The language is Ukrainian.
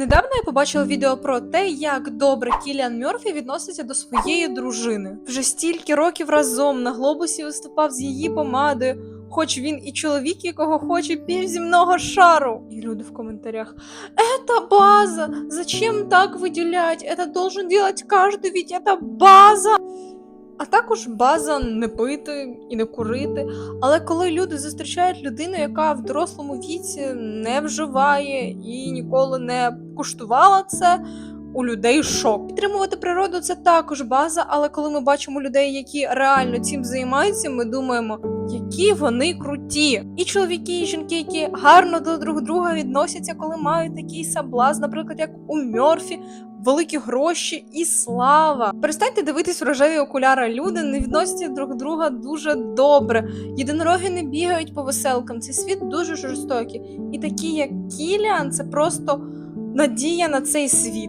Недавно я побачила відео про те, як добре Кіліан Мьорфі відноситься до своєї дружини. Вже стільки років разом на глобусі виступав з її помадою, хоч він і чоловік, якого хоче півземного шару. І люди в коментарях: Это база! Зачем так виділять? Это должен делать каждый, ведь это база! А також база не пити і не курити. Але коли люди зустрічають людину, яка в дорослому віці не вживає і ніколи не куштувала це. У людей шок. Підтримувати природу це також база, але коли ми бачимо людей, які реально цим займаються, ми думаємо, які вони круті. І чоловіки, і жінки, які гарно до друг друга відносяться, коли мають такий соблазн, наприклад, як у Мьорфі, великі гроші і слава. Перестаньте дивитись в рожеві окуляри. Люди не відносяться друг друга дуже добре. Єдинороги не бігають по веселкам. Цей світ дуже жорстокий. І такі, як Кіліан, це просто надія на цей світ.